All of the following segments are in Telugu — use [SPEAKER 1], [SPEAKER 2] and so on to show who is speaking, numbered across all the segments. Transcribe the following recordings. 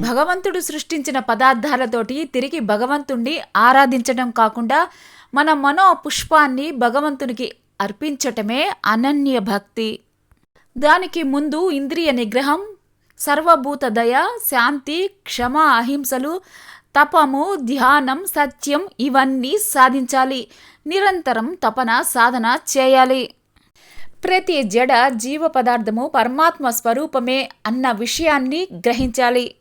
[SPEAKER 1] భగవంతుడు సృష్టించిన పదార్థాలతోటి తిరిగి భగవంతుణ్ణి ఆరాధించడం కాకుండా మన మనో పుష్పాన్ని భగవంతునికి అర్పించటమే అనన్య భక్తి. దానికి ముందు ఇంద్రియ నిగ్రహం సర్వభూత దయ శాంతి క్షమ అహింసలు తపము ధ్యానం సత్యం ఇవన్నీ సాధించాలి. నిరంతరం తపన సాధన చేయాలి. ప్రతి జడ జీవ పదార్థము పరమాత్మ స్వరూపమే అన్న విషయాన్ని గ్రహించాలి.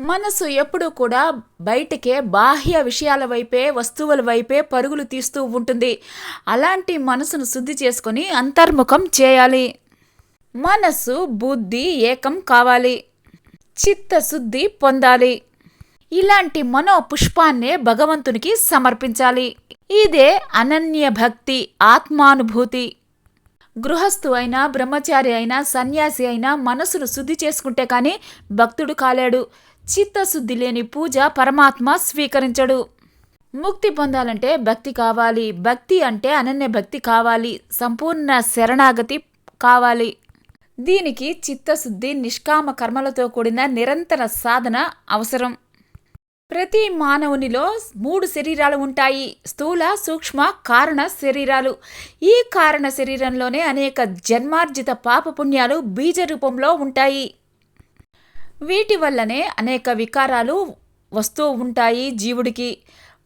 [SPEAKER 1] మనసు ఎప్పుడూ కూడా బయటికే బాహ్య విషయాల వైపే వస్తువుల వైపే పరుగులు తీస్తూ ఉంటుంది. అలాంటి మనసును శుద్ధి చేసుకొని అంతర్ముఖం చేయాలి. మనసు బుద్ధి ఏకం కావాలి. చిత్తశుద్ధి పొందాలి. ఇలాంటి మనో పుష్పాన్నే భగవంతునికి సమర్పించాలి. ఇదే అనన్య భక్తి ఆత్మానుభూతి. గృహస్థు అయినా బ్రహ్మచారి అయినా సన్యాసి అయినా మనసును శుద్ధి చేసుకుంటే కానీ భక్తుడు కాలేడు. చిత్తశుద్ధి లేని పూజ పరమాత్మ స్వీకరించడు. ముక్తి పొందాలంటే భక్తి కావాలి. భక్తి అంటే అనన్య భక్తి కావాలి. సంపూర్ణ శరణాగతి కావాలి. దీనికి చిత్తశుద్ధి నిష్కామ కర్మలతో కూడిన నిరంతర సాధన అవసరం. ప్రతి మానవునిలో మూడు శరీరాలు ఉంటాయి. స్థూల సూక్ష్మ కారణ శరీరాలు. ఈ కారణ శరీరంలోనే అనేక జన్మార్జిత పాపపుణ్యాలు బీజ రూపంలో ఉంటాయి. వీటి వల్లనే అనేక వికారాలు వస్తూ ఉంటాయి జీవుడికి.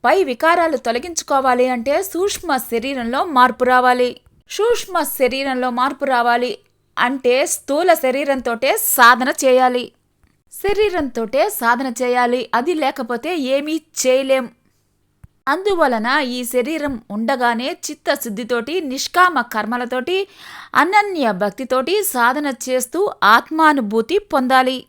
[SPEAKER 1] పై వికారాలు తొలగించుకోవాలి అంటే సూక్ష్మ శరీరంలో మార్పు రావాలి. సూక్ష్మ శరీరంలో మార్పు రావాలి. అంటే స్థూల శరీరంతోటే సాధన చేయాలి. శరీరంతోటే సాధన చేయాలి. అది లేకపోతే ఏమీ చేయలేం. అందువలన ఈ శరీరం ఉండగానే చిత్తశుద్ధితోటి నిష్కామ కర్మలతోటి అనన్య భక్తితోటి సాధన చేస్తూ ఆత్మానుభూతి పొందాలి.